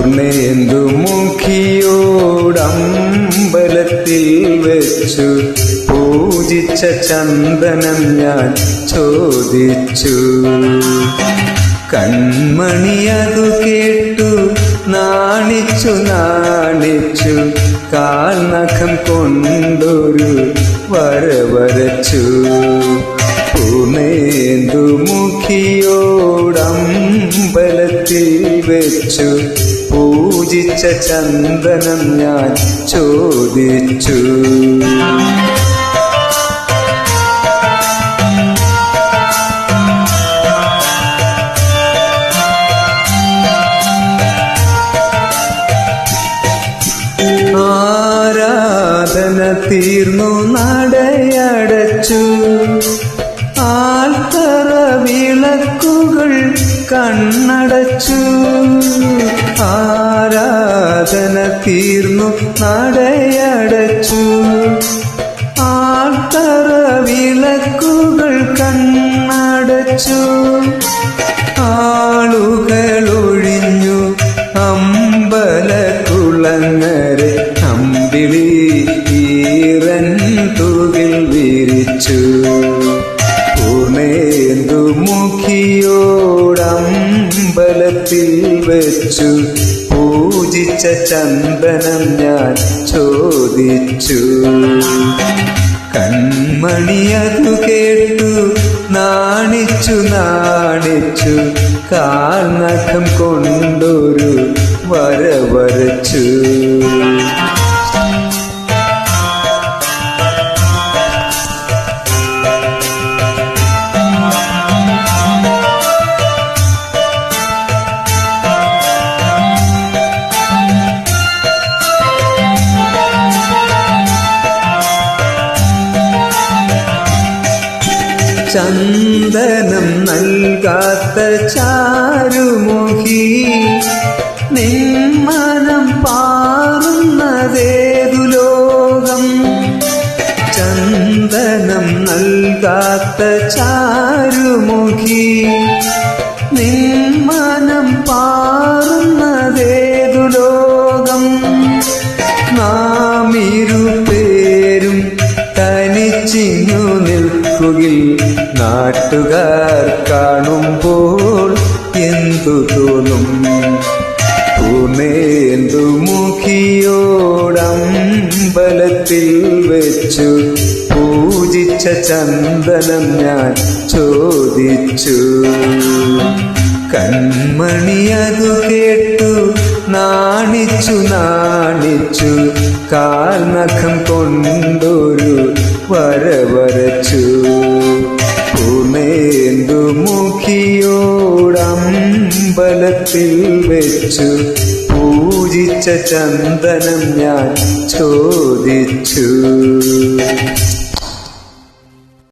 പൂർണേന്ദു മുഖിയോടമ്പലത്തിൽ വെച്ചു? പൂജിച്ച ചന്ദനം ഞാൻ ചോദിച്ചു. കൺമണിയതു കേട്ടു നാണിച്ചു നാണിച്ചു. കാൽനഖം കൊണ്ടൊരു വരവരച്ചു. പൂർണേന്ദു മുഖിയോടമ്പലത്തിൽ വെച്ചു? പൂജിച്ച ചന്ദനം ഞാൻ ചോദിച്ചു. ആരാധന തീർന്നു നടയടച്ചു. ആൽത്തറ വിളക്കുകൾ കണ്ണടച്ചു. തീർന്നു നടയടച്ചു. ആർത്തറ വിളക്കുകൾ കണ്ണടച്ചു. ആളുകൾ ഒഴിഞ്ഞു അമ്പല കുളങ്ങരെ അമ്പിളി ഈറൻ തുകിൽ വിരിച്ചു. പൂർണേന്ദു മുഖിയോടമ്പലത്തിൽ വെച്ചു. പൂജിച്ച ചന്ദനം ഞാൻ ചോദിച്ചു. കൺമണിയതു കേട്ടു നാണിച്ചു നാണിച്ചു. കാൽനഖം കൊണ്ടൊരു വരവരച്ചു ചന്ദനം നൽകാത്ത ചാരുമുഖി നിന്മനം പാറുന്നതേതു ലോകം? ചന്ദനം നൽകാത്ത ചാരുമുഖി നിന്മനം പാറുന്നതേതു ലോകം? നാമിരു പേരും തനിച്ചിങ്ങു നിൽക്കുകിൽ നാട്ടുകാർ കാണുമ്പോൾ എന്തു തോന്നും? പൂർണേന്ദു മുഖിയോടമ്പലത്തിൽ വെച്ചു പൂജിച്ച ചന്ദനം ഞാൻ ചോദിച്ചു. കൺമണിയതു കേട്ടു നാണിച്ചു നാണിച്ചു. കാൽനഖം കൊണ്ടൊരു വരവരച്ചു വെച്ചു പൂജിച്ച ചന്ദനം ഞാൻ ചോദിച്ചു.